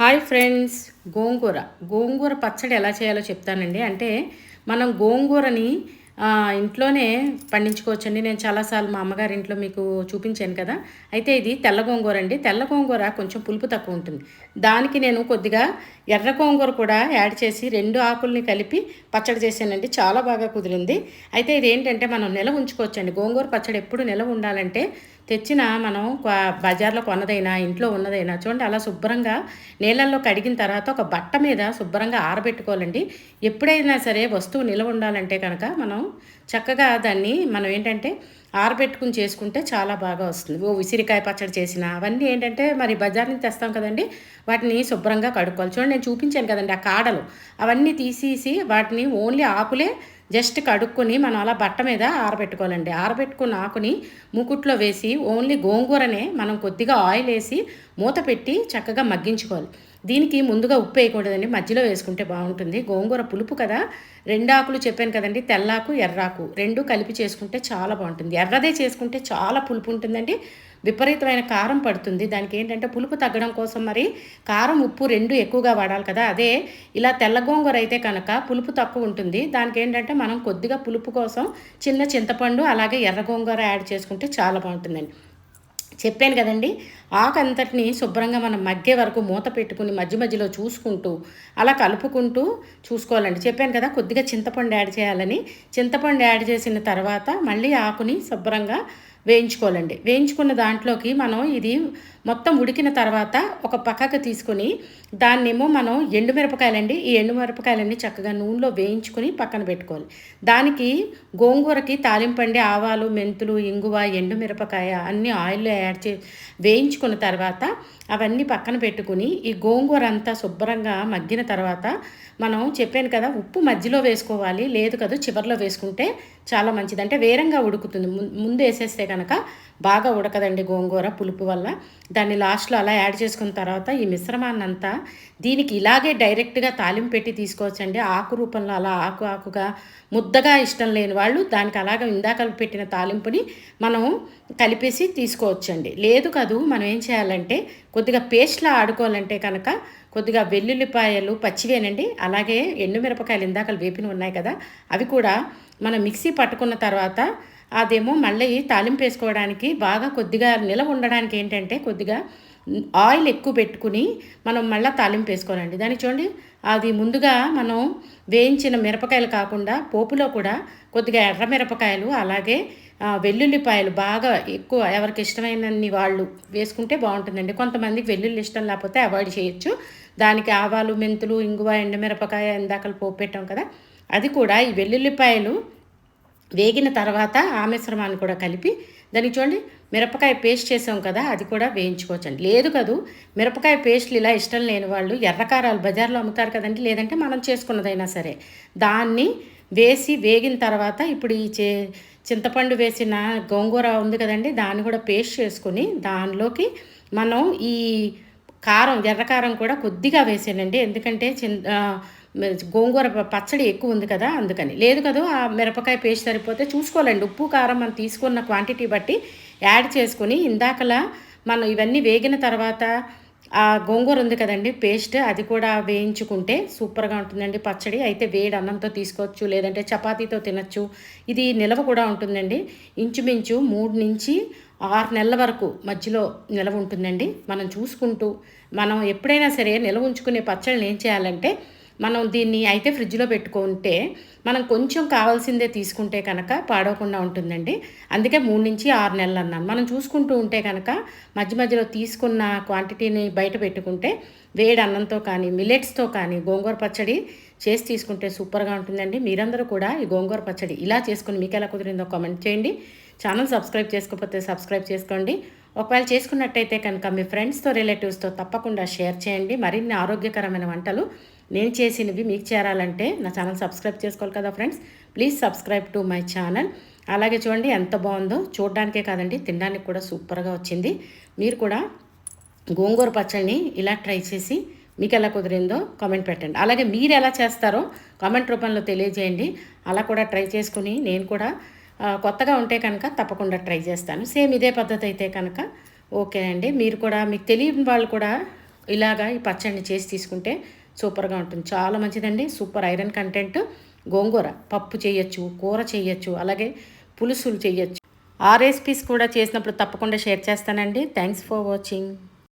Hi friends గోంగూర. గోంగూర పచ్చడి ఎలా చేయాలో చెప్తానండి. అంటే మనం గోంగూరని ఇంట్లోనే పండించుకోవచ్చండి. నేను చాలాసార్లు మా అమ్మగారి ఇంట్లో మీకు చూపించాను కదా. అయితే ఇది తెల్ల గోంగూర అండి. తెల్ల గోంగూర కొంచెం పులుపు తక్కువ ఉంటుంది. దానికి నేను కొద్దిగా ఎర్ర గోంగూర కూడా యాడ్ చేసి రెండు ఆకుల్ని కలిపి పచ్చడి చేశానండి. చాలా బాగా కుదిరింది. అయితే ఇది ఏంటంటే మనం నిల ఉంచుకోవచ్చండి. గోంగూర పచ్చడి ఎప్పుడు నిలవ ఉండాలంటే తెచ్చిన మనం బజార్లో కొన్నదైనా ఇంట్లో ఉన్నదైనా చూడండి అలా శుభ్రంగా నీళ్ళల్లో కడిగిన తర్వాత ఒక బట్ట మీద శుభ్రంగా ఆరబెట్టుకోవాలండి. ఎప్పుడైనా సరే వస్తువు నిల్వ ఉండాలంటే కనుక మనం చక్కగా దాన్ని మనం ఏంటంటే ఆరబెట్టుకుని చేసుకుంటే చాలా బాగా వస్తుంది. ఓ ఉసిరికాయ పచ్చడి చేసిన అవన్నీ ఏంటంటే మరి బజార్ నుంచి తెస్తాం కదండి. వాటిని శుభ్రంగా కడుక్కోవాలి. చూడండి నేను చూపించాను కదండి ఆ కాడలు. అవన్నీ తీసేసి వాటిని ఓన్లీ ఆకులే జస్ట్ కడుక్కొని మనం అలా బట్ట మీద ఆరబెట్టుకోవాలండి. ఆరబెట్టుకున్న ఆకుని మూకుట్లో వేసి ఓన్లీ గోంగూరనే మనం కొద్దిగా ఆయిల్ వేసి మూత పెట్టి చక్కగా మగ్గించుకోవాలి. దీనికి ముందుగా ఉప్పు వేయకూడదండి. మధ్యలో వేసుకుంటే బాగుంటుంది. గోంగూర పులుపు కదా? రెండు ఆకులు చెప్పాను కదండి. తెల్లాకు ఎర్రాకు రెండు కలిపి చేసుకుంటే చాలా బాగుంటుంది. ఎర్రదే చేసుకుంటే చాలా పులుపు ఉంటుందండి. విపరీతమైన కారం పడుతుంది. దానికి ఏంటంటే పులుపు తగ్గడం కోసం మరి కారం ఉప్పు రెండు ఎక్కువగా వాడాలి కదా. అదే ఇలా తెల్ల గోంగూర అయితే కనుక పులుపు తక్కువ ఉంటుంది. దానికి ఏంటంటే మనం కొద్దిగా పులుపు కోసం చిన్న చింతపండు అలాగే ఎర్ర గోంగూర యాడ్ చేసుకుంటే చాలా బాగుంటుందండి. చెప్పాను కదండి ఆకు అంతటిని శుభ్రంగా మనం మగ్గే వరకు మూత పెట్టుకుని మధ్య మధ్యలో చూసుకుంటూ అలా కలుపుకుంటూ చూసుకోవాలండి. చెప్పాను కదా కొద్దిగా చింతపండు యాడ్ చేయాలని. చింతపండు యాడ్ చేసిన తర్వాత మళ్ళీ ఆకుని శుభ్రంగా వేయించుకోవాలండి. వేయించుకున్న దాంట్లోకి మనం ఇది మొత్తం ఉడికిన తర్వాత ఒక పక్కకు తీసుకొని దాన్నేమో మనం ఎండుమిరపకాయలండి ఈ ఎండుమిరపకాయలన్నీ చక్కగా నూనెలో వేయించుకొని పక్కన పెట్టుకోవాలి. దానికి గోంగూరకి తాలింపండి ఆవాలు మెంతులు ఇంగువ ఎండుమిరపకాయ అన్నీ ఆయిల్లో యాడ్ చే వేయించుకున్న తర్వాత అవన్నీ పక్కన పెట్టుకుని ఈ గోంగూర అంతా శుభ్రంగా మగ్గిన తర్వాత మనం చెప్పాను కదా ఉప్పు మధ్యలో వేసుకోవాలి లేదు కదా చివరిలో వేసుకుంటే చాలా మంచిది. అంటే వేరంగా ఉడుకుతుంది. ముందు వేసేస్తే కనుక బాగా ఉడకదండి గోంగూర పులుపు వల్ల. దాన్ని లాస్ట్లో అలా యాడ్ చేసుకున్న తర్వాత ఈ మిశ్రమాన్ని అంతా దీనికి ఇలాగే డైరెక్ట్గా తాలింపు పెట్టి తీసుకోవచ్చండి. ఆకు రూపంలో అలా ఆకు ఆకుగా ముద్దగా ఇష్టం లేని వాళ్ళు దానికి అలాగ ఇందాక పెట్టిన తాలింపుని మనం కలిపేసి తీసుకోవచ్చండి. లేదు కాదు మనం ఏం చేయాలంటే కొద్దిగా పేస్ట్లా ఆడుకోవాలంటే కనుక కొద్దిగా వెల్లుల్లిపాయలు పచ్చివేనండి. అలాగే ఎండుమిరపకాయలు ఇందాకలు వేపినవి ఉన్నాయి కదా అవి కూడా మనం మిక్సీ పట్టుకున్న తర్వాత అదేమో మళ్ళీ తాలింపు వేసుకోవడానికి బాగా కొద్దిగా నిలవ ఉండడానికి ఏంటంటే కొద్దిగా ఆయిల్ ఎక్కువ పెట్టుకుని మనం మళ్ళీ తాలింపు వేసుకోవాలండి. దాన్ని చూడండి అది ముందుగా మనం వేయించిన మిరపకాయలు కాకుండా పోపులో కూడా కొద్దిగా ఎర్ర మిరపకాయలు అలాగే వెల్లుల్లిపాయలు బాగా ఎక్కువ ఎవరికి ఇష్టమైనన్ని వాళ్ళు వేసుకుంటే బాగుంటుందండి. కొంతమందికి వెల్లుల్లి ఇష్టం లేకపోతే అవాయిడ్ చేయొచ్చు. దానికి ఆవాలు మెంతులు ఇంగువ ఎండుమిరపకాయ ఇందాకలు పోపెట్టాం కదా. అది కూడా ఈ వెల్లుల్లిపాయలు వేగిన తర్వాత ఆ మిశ్రమాన్ని కూడా కలిపి దానికి చూడండి మిరపకాయ పేస్ట్ చేసాం కదా అది కూడా వేయించుకోవచ్చండి. లేదు కదూ మిరపకాయ పేస్ట్లు ఇలా ఇష్టం లేని వాళ్ళు ఎర్రకారాలు బజార్లో అమ్ముతారు కదండి లేదంటే మనం చేసుకున్నదైనా సరే. దాన్ని వేసి వేగిన తర్వాత ఇప్పుడు ఈ చే చింతపండు వేసిన గోంగూర ఉంది కదండి దాన్ని కూడా పేస్ట్ చేసుకుని దానిలోకి మనం ఈ కారం ఎర్రకారం కూడా కొద్దిగా వేసానండి. ఎందుకంటే చిన్ గోంగూర పచ్చడి ఎక్కువ ఉంది కదా అందుకని. లేదు కదా ఆ మిరపకాయ పేస్ట్ సరిపోతే చూసుకోవాలండి. ఉప్పు కారం మనం తీసుకున్న క్వాంటిటీ బట్టి యాడ్ చేసుకుని ఇందాకలా మనం ఇవన్నీ వేగిన తర్వాత ఆ గోంగూర ఉంది కదండి పేస్ట్ అది కూడా వేయించుకుంటే సూపర్గా ఉంటుందండి పచ్చడి. అయితే వేడి అన్నంతో తీసుకోవచ్చు లేదంటే చపాతీతో తినచ్చు. ఇది నిలవ కూడా ఉంటుందండి. ఇంచుమించు మూడు నుంచి ఆరు నెలల వరకు మధ్యలో నిలవ ఉంటుందండి. మనం చూసుకుంటూ మనం ఎప్పుడైనా సరే నిలవ ఉంచుకునే పచ్చళ్ళని ఏం చేయాలంటే మనం దీన్ని అయితే ఫ్రిడ్జ్లో పెట్టుకుంటే మనం కొంచెం కావాల్సిందే తీసుకుంటే కనుక పాడవకుండా ఉంటుందండి. అందుకే మూడు నుంచి ఆరు నెలలు అన్నాను. మనం చూసుకుంటూ ఉంటే కనుక మధ్య మధ్యలో తీసుకున్న క్వాంటిటీని బయట పెట్టుకుంటే వేడి అన్నంతో కానీ మిలెట్స్తో కానీ గోంగూర పచ్చడి చేసి తీసుకుంటే సూపర్గా ఉంటుందండి. మీరందరూ కూడా ఈ గోంగూర పచ్చడి ఇలా చేసుకుని మీకు ఎలా కుదిరిందో కామెంట్ చేయండి. ఛానల్ సబ్స్క్రైబ్ చేసుకోకపోతే సబ్స్క్రైబ్ చేసుకోండి. ఒకవేళ చేసుకున్నట్టయితే కనుక మీ ఫ్రెండ్స్తో రిలేటివ్స్తో తప్పకుండా షేర్ చేయండి. మరిన్ని ఆరోగ్యకరమైన వంటలు నేను చేసినవి మీకు చేరాలంటే నా ఛానల్ సబ్స్క్రైబ్ చేసుకోవాలి కదా friends. Please subscribe to my channel. అలాగే చూడండి ఎంత బాగుందో. చూడడానికే కాదండి తినడానికి కూడా సూపర్గా వచ్చింది. మీరు కూడా గోంగూర పచ్చడిని ఇలా ట్రై చేసి మీకు ఎలా కుదిరిందో కామెంట్ పెట్టండి. అలాగే మీరు ఎలా చేస్తారో కామెంట్ రూపంలో తెలియజేయండి. అలా కూడా ట్రై చేసుకుని నేను కూడా కొత్తగా ఉంటే కనుక తప్పకుండా ట్రై చేస్తాను. సేమ్ ఇదే పద్ధతి అయితే కనుక ఓకే అండి. మీరు కూడా మీకు తెలియని వాళ్ళు కూడా ఇలాగా ఈ పచ్చడిని చేసి తీసుకుంటే సూపర్గా ఉంటుంది. చాలా మంచిదండి. Super iron content. గోంగూర పప్పు చేయొచ్చు కూర చేయొచ్చు అలాగే పులుసులు చేయొచ్చు. ఆ రెసిపీస్ కూడా చేసినప్పుడు తప్పకుండా షేర్ చేస్తానండి. Thanks for watching.